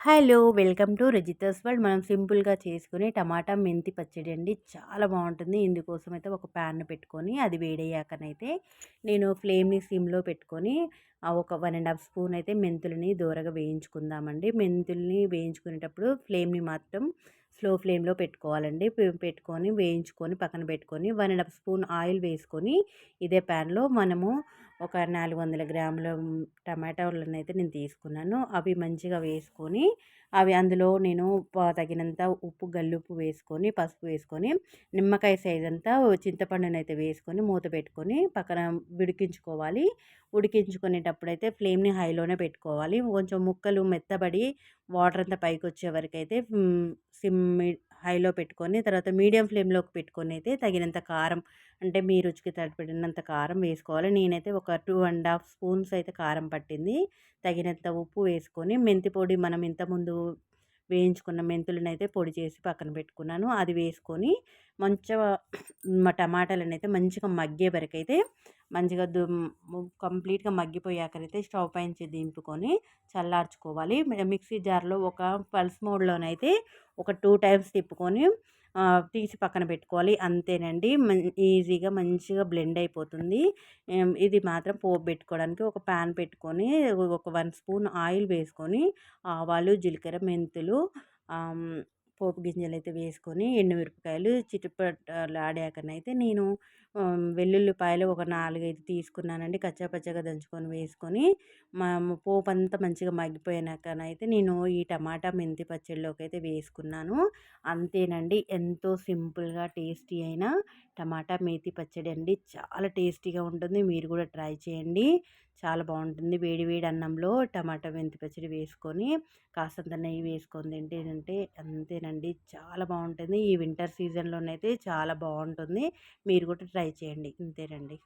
Hello! Welcome to Rajitha's world. మనం సింపుల్గా చేసుకుని టమాటా మెంతి పచ్చడి అండి. చాలా బాగుంటుంది. ఇందుకోసం అయితే ఒక ప్యాన్ పెట్టుకొని అది వేడయ్యాకనైతే నేను ఫ్లేమ్ని సిమ్లో పెట్టుకొని ఒక వన్ అండ్ హాఫ్ స్పూన్ అయితే మెంతులని దూరగా వేయించుకుందామండి. మెంతుల్ని వేయించుకునేటప్పుడు ఫ్లేమ్ని మాత్రం స్లో ఫ్లేమ్లో పెట్టుకోవాలండి. పెట్టుకొని వేయించుకొని పక్కన పెట్టుకొని one and half spoon oil వేసుకొని ఇదే ప్యాన్లో మనము ఒక నాలుగు వందల గ్రాముల టమాటాలను అయితే నేను తీసుకున్నాను. అవి మంచిగా వేసుకొని అవి అందులో నేను తగినంత ఉప్పు గల్లుప్పు వేసుకొని పసుపు వేసుకొని నిమ్మకాయ సైజ్ అంతా చింతపండును అయితే వేసుకొని మూత పెట్టుకొని పక్కన ఉడికించుకోవాలి. ఉడికించుకునేటప్పుడైతే ఫ్లేమ్ని హైలోనే పెట్టుకోవాలి. కొంచెం ముక్కలు మెత్తబడి వాటర్ అంతా పైకి వచ్చే వరకు అయితే సిమ్ హైలో పెట్టుకొని తర్వాత మీడియం ఫ్లేమ్లోకి పెట్టుకొని అయితే తగినంత కారం అంటే మీ రుచికి తడిపడినంత కారం వేసుకోవాలి. నేనైతే ఒక టూ అండ్ హాఫ్ స్పూన్స్ అయితే కారం పట్టింది. తగినంత ఉప్పు వేసుకొని మెంతి పొడి మనం ఇంతకుముందు వేయించుకున్న మెంతులను అయితే పొడి చేసి పక్కన పెట్టుకున్నాను. అది వేసుకొని మంచిగా మా టమాటాలను అయితే మంచిగా మగ్గే వరకు అయితే మంచిగా దు కంప్లీట్గా మగ్గిపోయాకైతే స్టవ్ పైన దింపుకొని చల్లార్చుకోవాలి. మిక్సీ జార్లో ఒక పల్స్ మోడ్లోనైతే ఒక టూ టైమ్స్ తిప్పుకొని తీసి పక్కన పెట్టుకోవాలి. అంతేనండి. ఈజీగా మంచిగా బ్లెండ్ అయిపోతుంది. ఇది మాత్రం పోపు పెట్టుకోవడానికి ఒక ప్యాన్ పెట్టుకొని ఒక వన్ స్పూన్ ఆయిల్ వేసుకొని ఆవాలు జీలకర్ర మెంతులు పోపు గింజలు అయితే వేసుకొని ఎండుమిరపకాయలు చిటపట్లాడాకనైతే నేను వెల్లుల్లిపాయలు ఒక నాలుగైదు తీసుకున్నానండి. కచ్చాపచ్చగా దంచుకొని వేసుకొని మా పోపు అంతా మంచిగా మగ్గిపోయినాకనైతే నేను ఈ టమాటా మెంతి పచ్చడిలోకి అయితే వేసుకున్నాను. అంతేనండి ఎంతో సింపుల్గా టేస్టీ అయిన టమాటా మేతి పచ్చడి అండి. చాలా టేస్టీగా ఉంటుంది. మీరు కూడా ట్రై చేయండి. చాలా బాగుంటుంది. వేడి వేడి అన్నంలో టమాటా మెంతి పచ్చడి వేసుకొని కాసంత నెయ్యి వేసుకొని తింటేనంటే అంతేనండి. చాలా బాగుంటుంది. ఈ వింటర్ సీజన్లోనైతే చాలా బాగుంటుంది. మీరు కూడా ట్రై చేయండి. ఇంతేనండి.